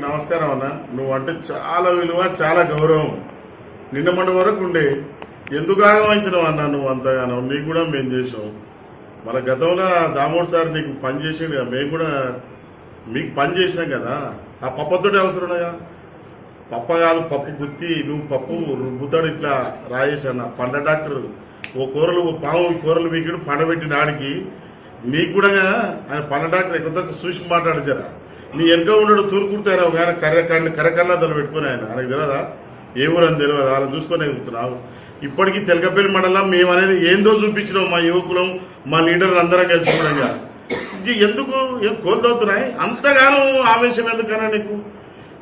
నీకు నమస్కారం అన్న. నువ్వు అంటే చాలా విలువ చాలా గౌరవం. నిన్న మొన్న వరకు ఉండే. ఎందుకు ఆగమవుతున్నావు అన్న నువ్వు అంతగానో? నీకు కూడా మేము చేసాం మన గతంలో దామోడు సార్ నీకు పని చేసిండు కదా మేము కూడా మీకు పని చేసినాం కదా. ఆ పప్పతోటి అవసరం కదా పప్ప కాదు పప్పు గుత్తి నువ్వు పప్పు రుబ్బుతాడు ఇట్లా రాజేశాను పండ డాక్టర్. ఓ కూరలు ఓ పాము ఈ కూరలు మీకు పండబెట్టిన ఆడికి నీకు కూడా ఆయన పండ డాక్టర్ ఎక్కువ చూసి మాట్లాడచారా నీ వెనక ఉన్నాడు ఒక కానీ కర్రకళ్ళు కర్రకళ్ళదలు పెట్టుకుని ఆయన. ఆయనకు తెలియదా ఏ ఊరని అని తెలియదు వాళ్ళని చూసుకొని ఎగుతున్నావు ఇప్పటికీ తెలకపల్లి మండలం మేము అనేది ఏందో చూపించినాం మా యువకులం మా లీడర్లు అందరం కలిసి కూడా ఇది ఎందుకు? ఏం కోల్దవుతున్నాయి అంతగానో ఆవేశం ఎందుకన్నా నీకు?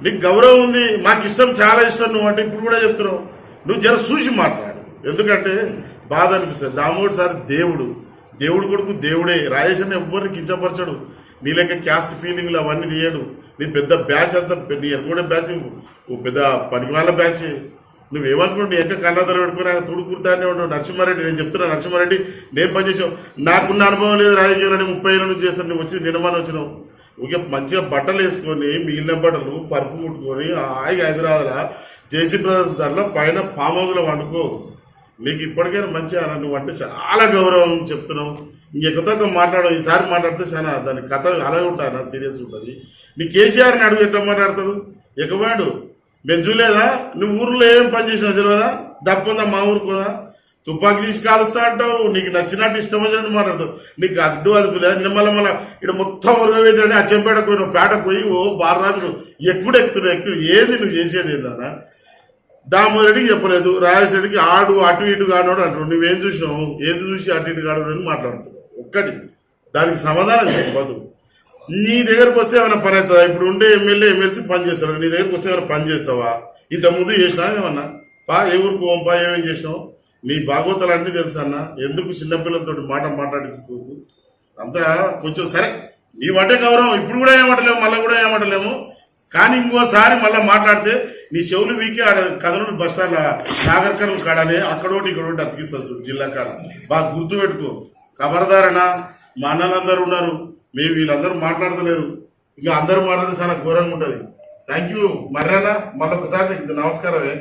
నీకు గౌరవం ఉంది మాకు ఇష్టం చాలా ఇష్టం నువ్వు అంటే ఇప్పుడు కూడా చెప్తున్నావు. నువ్వు జర చూసి మాట్లాడు. ఎందుకంటే బాధ అనిపిస్తుంది. దామోడు సార్ దేవుడు. దేవుడు కొడుకు దేవుడే. రాజేశ్వరిని ఎవ్వరిని కించపరచడు. నీ లెక్క క్యాస్ట్ ఫీలింగ్లు అవన్నీ తీయడు. నీ పెద్ద బ్యాచ్ అంతా నీ ఎన్నుకునే బ్యాచ్ ఓ పెద్ద పనికిమాల బ్యాచ్. నువ్వేమనుకున్నావు నీ ఎంక కన్నదర పెట్టుకుని ఆయన తుడు కుర్తానే ఉండవు నరసింహారెడ్డి నేను చెప్తున్నా నరసింహారెడ్డి నేను పనిచేసావు నాకున్న అనుభవం లేదు రాజకీయంలో నేను ముప్పై ఏళ్ళ నుంచి చేస్తాను నువ్వు వచ్చి నిన్నమాన వచ్చినావు. ఊరికే మంచిగా బట్టలు వేసుకొని మిగిలిన బట్టలు పరుపు కుట్టుకొని హాయిగా హైదరాబాద్లో జేసీ బ్రదర్స్ దాంట్లో పైన ఫామ్ హౌస్లో వండుకో. నీకు ఇప్పటికైనా మంచిగా నువ్వు అంటే చాలా గౌరవం చెప్తున్నావు. ఇంకెక్కతో మాట్లాడవు ఈసారి మాట్లాడితే చాలా దాని కథ అలాగే ఉంటాను సీరియస్ ఉంటుంది. నీ కేసీఆర్ని అడుగు ఎట్లా మాట్లాడతాడు? ఎక్కవాడు మేము చూడలేదా? నువ్వు ఊర్లో ఏం పని చేసినా తెలియదా దప్పుందా మా ఊరు పోదా? తుపాకి తీసి కాలుస్తా అంటావు. నీకు నచ్చినట్టు ఇష్టం వచ్చినట్టు మాట్లాడతావు. నీకు అడ్డు అదుపు లేదు. నిమ్మల మళ్ళీ ఇక్కడ మొత్తం ఉరగబెట్టని అచ్చంపేట పోయిన పేటకు పేట పోయి ఓ బాలరాజు ఎప్పుడు ఎక్కుడు ఎక్కుతున్నావు? ఎక్కువ ఏది నువ్వు చేసేది ఏందన్నా దామోదరెడ్డికి చెప్పలేదు రాజశేఖరికి ఆడు అటు ఇటు కానోడు అంటున్నాడు. నువ్వేం చూసినావు? ఏది చూసి అటు ఇటు కాడు అని మాట్లాడుతున్నావు. ఒక్కటి. దానికి సమాధానం చెప్పదు నీ దగ్గరకు వస్తే ఏమైనా పని అవుతుందా? ఇప్పుడు ఉండే ఎమ్మెల్యే ఎమ్మెల్సీ పని చేస్తారు? నీ దగ్గరకు వస్తే ఏమైనా పని చేస్తావా? ఇంత ముందు చేసినా ఏమన్నా? పా ఏ ఊరికి పోంపా ఏమేం చేసినావు? నీ భాగవతాలు అన్నీ తెలుసు అన్న? ఎందుకు చిన్నపిల్లలతో మాట మాట్లాడించుకోకు? అంతా కొంచెం సరే. నీ వంటే గౌరవం. ఇప్పుడు కూడా ఏమంటలేము మళ్ళీ కూడా ఏమంటలేము. కానీ ఇంకోసారి మళ్ళీ మాట్లాడితే నీ చెవులు వీకి ఆడ కదనూరు బస్ స్టాండ్ నాగర్కర్ల కాడనే అక్కడోటి ఇక్కడోటి అతికిస్తారు చూడు జిల్లా కాడ. బాగా గుర్తు పెట్టుకో ఖబర్దారనా మా అన్నలందరూ ఉన్నారు. మేము వీళ్ళందరూ మాట్లాడతలేరు. ఇంకా అందరూ మాట్లాడితే చాలా ఘోరంగా ఉంటుంది. థ్యాంక్ యూ మర్రన్నా మళ్ళొకసారి నీకు నమస్కారమే.